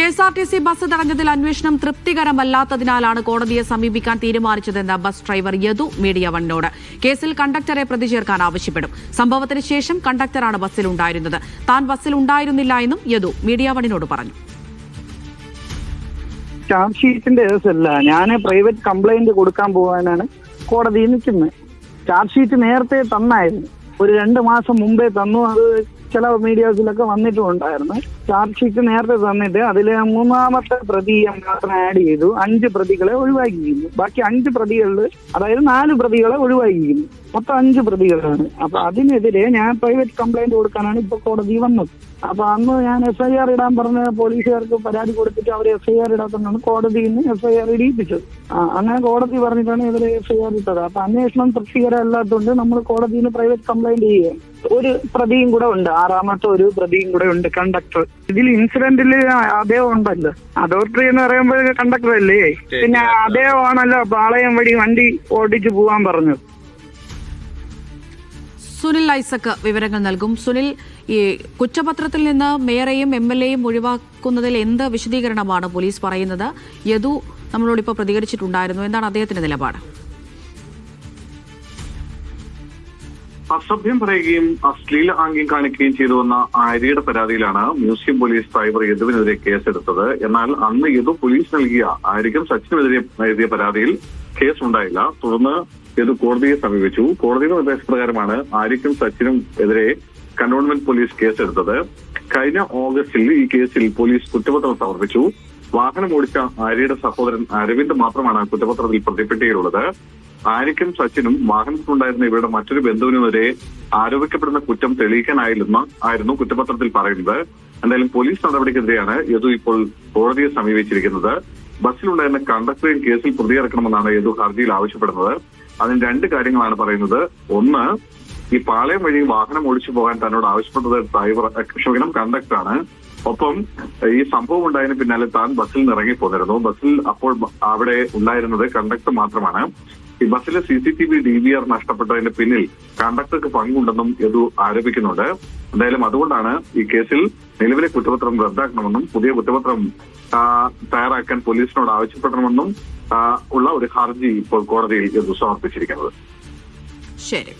K S R T C bus തടഞ്ഞതിൽ അന്വേഷണം തൃപ്തികരമല്ലാത്തതിനാലാണ് കോടതിയെ സമീപിക്കാൻ തീരുമാനിച്ചതെന്ന് ബസ് ഡ്രൈവർ യദു മീഡിയ വണ്ണോട് കേസിൽ കണ്ടക്ടറെ പ്രതി ചേർക്കാൻ ആവശ്യപ്പെടും. സംഭവത്തിന് ശേഷം കണ്ടക്ടറാണ് ബസ്സിലുണ്ടായിരുന്നത് താൻ ബസ്സിലുണ്ടായിരുന്നില്ല എന്നും യദു മീഡിയ വണ്ണിനോട് പറഞ്ഞു ചാർജ് ഷീറ്റിന്റെ കേസല്ല ഞാൻ പ്രൈവറ്റ് കംപ്ലൈന്റ് കൊടുക്കാൻ പോകാനാണ് കോടതി നിൽക്കുന്നത്. ചാർജ് ഷീറ്റ് നേരത്തെ തന്നായിരുന്നു. ഒരു രണ്ട് മാസം മുമ്പേ തന്നു. അത് ചില മീഡിയാസിലൊക്കെ വന്നിട്ടുണ്ടായിരുന്നു ചാർജ് ഷീറ്റ് നേരത്തെ തന്നിട്ട് അതിൽ മൂന്നാമത്തെ പ്രതിയെ മാത്രം ആഡ് ചെയ്തു. അഞ്ച് പ്രതികളെ ഒഴിവാക്കിയിരുന്നു ബാക്കി അഞ്ച് പ്രതികളിൽ അതായത് നാല് പ്രതികളെ ഒഴിവാക്കിയിരുന്നു മൊത്തം അഞ്ച് പ്രതികളാണ്. അപ്പൊ അതിനെതിരെ ഞാൻ പ്രൈവറ്റ് കംപ്ലൈന്റ് കൊടുക്കാനാണ് ഇപ്പൊ കോടതി വന്നത്. അപ്പൊ അന്ന് ഞാൻ എഫ് ഐ ആർ ഇടാൻ പറഞ്ഞ പോലീസുകാർക്ക് പരാതി കൊടുത്തിട്ട് അവർ എഫ് ഐ ആർ ഇടാത്തതാണ് കോടതിയിൽ നിന്ന് എഫ് ഐ ആർ ഇടിയിപ്പിച്ചത്. അങ്ങനെ കോടതി പറഞ്ഞിട്ടാണ് ഇവർ എഫ് ഐ ആർ ഇട്ടത്. അപ്പൊ അന്വേഷണം തൃപ്തികരമല്ലാത്തതുകൊണ്ട് നമ്മൾ കോടതിയിൽ നിന്ന് പ്രൈവറ്റ് കംപ്ലൈന്റ് ചെയ്യുക ഒരു പ്രതിയും കൂടെ ഉണ്ട്. ആറാമത്തെ ഒരു പ്രതിയും കൂടെ ഉണ്ട് കണ്ടക്ടർ ഇതിൽ ഇൻസിഡന്റിൽ അദ്ദേഹം ഉണ്ടല്ലോ. അതോറിറ്റി എന്ന് പറയുമ്പോൾ കണ്ടക്ടർ അല്ലേ? പിന്നെ അദ്ദേഹമാണല്ലോ പാളയം വഴി വണ്ടി ഓടിച്ചു പോവാൻ പറഞ്ഞത്. സുനിൽ ഐസക് വിവരങ്ങൾ നൽകും. സുനിൽ ഈ കുറ്റപത്രത്തിൽ നിന്ന് മേയറേയും എം എൽ എയും ഒഴിവാക്കുന്നതിൽ എന്ത് വിശദീകരണമാണ് പോലീസ് പറയുന്നത്? യദു നമ്മളോട് ഇപ്പോൾ പ്രതികരിച്ചിട്ടുണ്ടായിരുന്നു. എന്താണ് അദ്ദേഹത്തിന്റെ നിലപാട്? അസഭ്യം പറയുകയും അശ്ലീല ആംഗ്യം കാണിക്കുകയും ചെയ്തു വന്ന ആര്യയുടെ പരാതിയിലാണ് മ്യൂസിയം പോലീസ് ഡ്രൈവർ യദുവിനെതിരെ കേസെടുത്തത്. എന്നാൽ അന്ന് യദു പോലീസ് നൽകിയ ആര്യക്കും സച്ചിനെതിരെ എഴുതിയ പരാതിയിൽ കേസ് ഉണ്ടായില്ല തുടർന്ന് യദു കോടതിയെ സമീപിച്ചു. കോടതിയുടെ നിർദ്ദേശപ്രകാരമാണ് ആര്യക്കും സച്ചിനും എതിരെ കന്റോൺമെന്റ് പോലീസ് കേസെടുത്തത്. കഴിഞ്ഞ ഓഗസ്റ്റിൽ ഈ കേസിൽ പോലീസ് കുറ്റപത്രം സമർപ്പിച്ചു. വാഹനം ഓടിച്ച ആര്യയുടെ സഹോദരൻ അരവിന്ദ് മാത്രമാണ് കുറ്റപത്രത്തിൽ പ്രതിപ്പെട്ടിയിലുള്ളത് ആര്യക്കും സച്ചിനും വാഹനത്തിലുണ്ടായിരുന്ന ഇവരുടെ മറ്റൊരു ബന്ധുവിനുമെതിരെ ആരോപിക്കപ്പെടുന്ന കുറ്റം തെളിയിക്കാനായില്ലെന്ന് ആയിരുന്നു കുറ്റപത്രത്തിൽ പറയുന്നത്. എന്തായാലും പോലീസ് നടപടിക്കെതിരെയാണ് യദു ഇപ്പോൾ കോടതിയെ സമീപിച്ചിരിക്കുന്നത്. ബസ്സിലുണ്ടായിരുന്ന കണ്ടക്ടറെയും കേസിൽ പ്രതിയിറക്കണമെന്നാണ് യദു ഹർജിയിൽ ആവശ്യപ്പെടുന്നത്. അതിന് രണ്ട് കാര്യങ്ങളാണ് പറയുന്നത്. ഒന്ന് ഈ പാളയം വഴി വാഹനം ഓടിച്ചു പോകാൻ തന്നോട് ആവശ്യപ്പെട്ടത് ഡ്രൈവർ ക്ഷമിക്കണം കണ്ടക്ടറാണ്. ഒപ്പം ഈ സംഭവം ഉണ്ടായതിന് പിന്നാലെ താൻ ബസ്സിൽ നിന്ന് ഇറങ്ങി ബസ്സിൽ അപ്പോൾ അവിടെ ഉണ്ടായിരുന്നത് കണ്ടക്ടർ മാത്രമാണ്. ഈ ബസ്സിലെ C C T V D V R നഷ്ടപ്പെട്ടതിന്റെ പിന്നിൽ കണ്ടക്ടർക്ക് പങ്കുണ്ടെന്നും യദു ആരോപിക്കുന്നുണ്ട്. എന്തായാലും അതുകൊണ്ടാണ് ഈ കേസിൽ നിലവിലെ കുറ്റപത്രം റദ്ദാക്കണമെന്നും പുതിയ കുറ്റപത്രം തയ്യാറാക്കാൻ പോലീസിനോട് ആവശ്യപ്പെടണമെന്നും ഉള്ള ഒരു ഹർജി ഇപ്പോൾ കോടതിയിൽ യദു സമർപ്പിച്ചിരിക്കുന്നത്. ശരി.